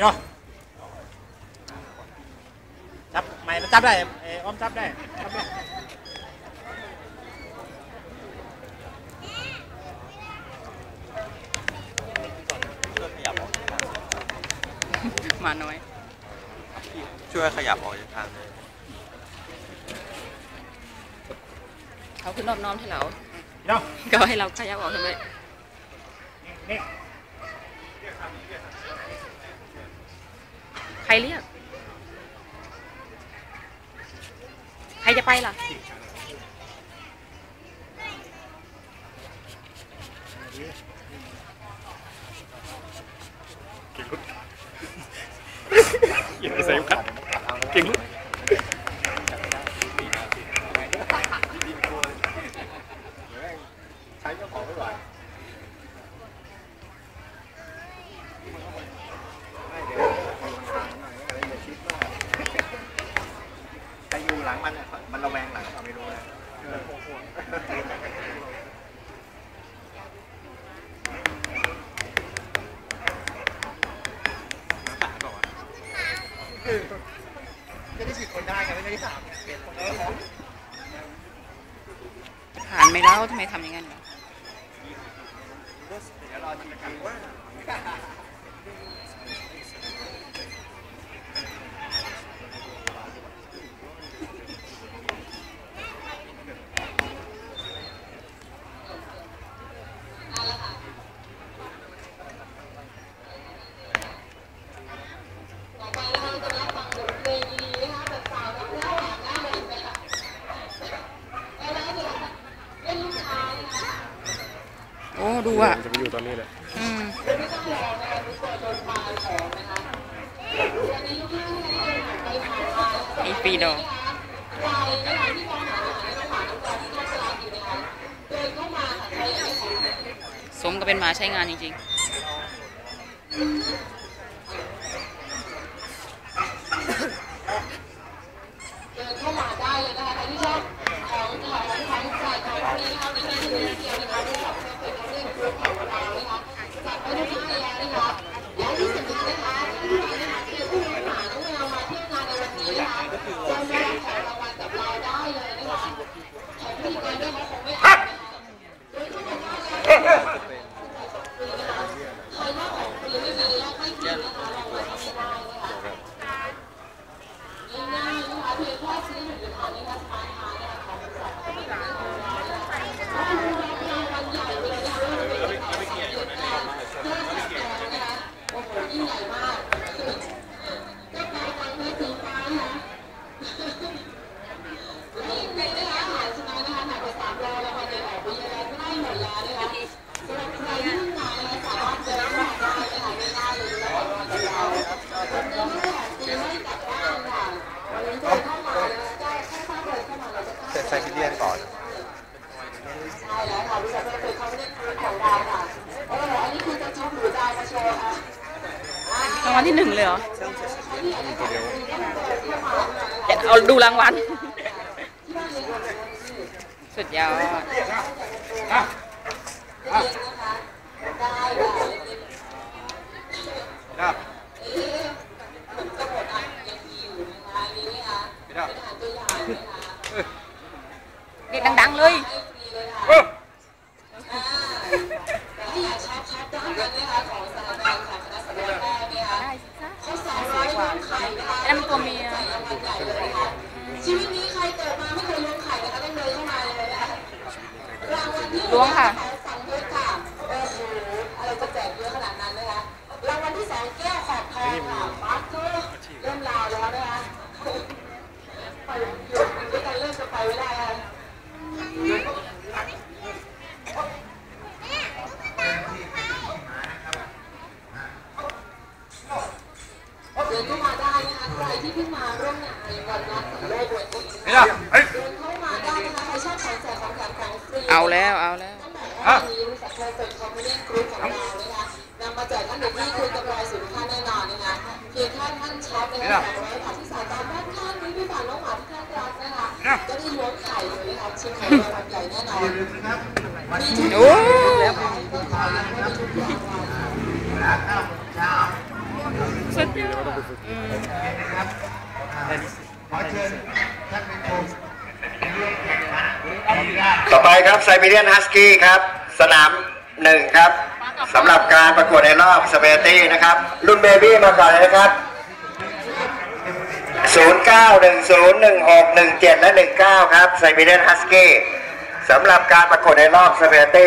เนาะจับไม่จับได้เอออ้อมจับได้จับได้มาน้อย ช่วยขยับออกจากทางเลยเขาขึ้นนอบน้อมที่เราเนาะก็ให้เราขยับออกทำไมนี่ ใค รเรียก ใครจะไปล่ะอย่าไปใส่คัดเก่งลุกใช้เจ้าของไม่ไหวใคร อยู่หลังมันมันระแวงหลังเราไม่รู้นะไม่ได้ฉีดคนได้กันไม่ได้สามเปลี่ยนคนได้แล้วผ่านไม่เล่าทำไมทำอย่างนั้นเดี๋ยวรอทีกันว่า ดูอะจะไปอยู่ตอนนี้เลยอืมอีปีดอกสมก็เป็นหมาใช้งานจริงเส รางวัลที่หนึ่งเลยเหรอเดี๋ยวเอาดูรางวัล สุดยอดครับพี่ดาวเรียกดังๆเลย ไอ้นั่นมันตัวเมีย ชีวิตนี้ใครเกิดมาไม่เคยล้วงไข่นะคะต้องเดินเข้ามาเลยนะคะรางวั ลที่ล้วงค่ะสั่งเพชรค่ะโอ้โหอะไรจะแจกเยอะขนาดนั้นนะคะรางวัลที่สองแก้วขอบทองค่ะมาสเตอร์เริ่มลาวแล้วนะคะไปอยู่ด้วยกันเริ่มจะไปไม่ได้ค่ะเดินเข้ามาได้นะคะใครที่เพิ่งมาร่วมงานในวันนัดของโลกวันนี้พี่ดาวเฮ้ยเดินเข้า เอาแล้วเอาแล้วต้องบอกว่าวันนี้บริษัทโทรเป็นคอมมิเนียนกรุ๊ปของเรานะคะนำมาแจกท่านเด็กที่คุณกำไรสูงค่าแน่นอนนะคะเพียงแค่ท่านช็อปนะคะสองร้อยบาทที่สายการด้านข้างนี้ด้วยฝากน้องหมาที่ท่านรักนะคะก็ได้ล้วงไข่เลยนะคะชิ้นไข่รางวัลใหญ่แน่นอนมีชุดโอ้แล้วก็ขอยังไม่มีชุดใหญ่ค่ะสุดยอดอืมขอเชิญท่านเป็นครู ต่อไปครับไซบีเรียนฮัสกี้ครับ สนามหนึ่งครับสำหรับการประกวดในรอบสเปเตี้นะครับ รุ่นเบบี้มาก่อนเลยนะครับ 09101617 และ 19 ครับไซบีเรียนฮัสกี้สำหรับการประกวดในรอบสเปเตี้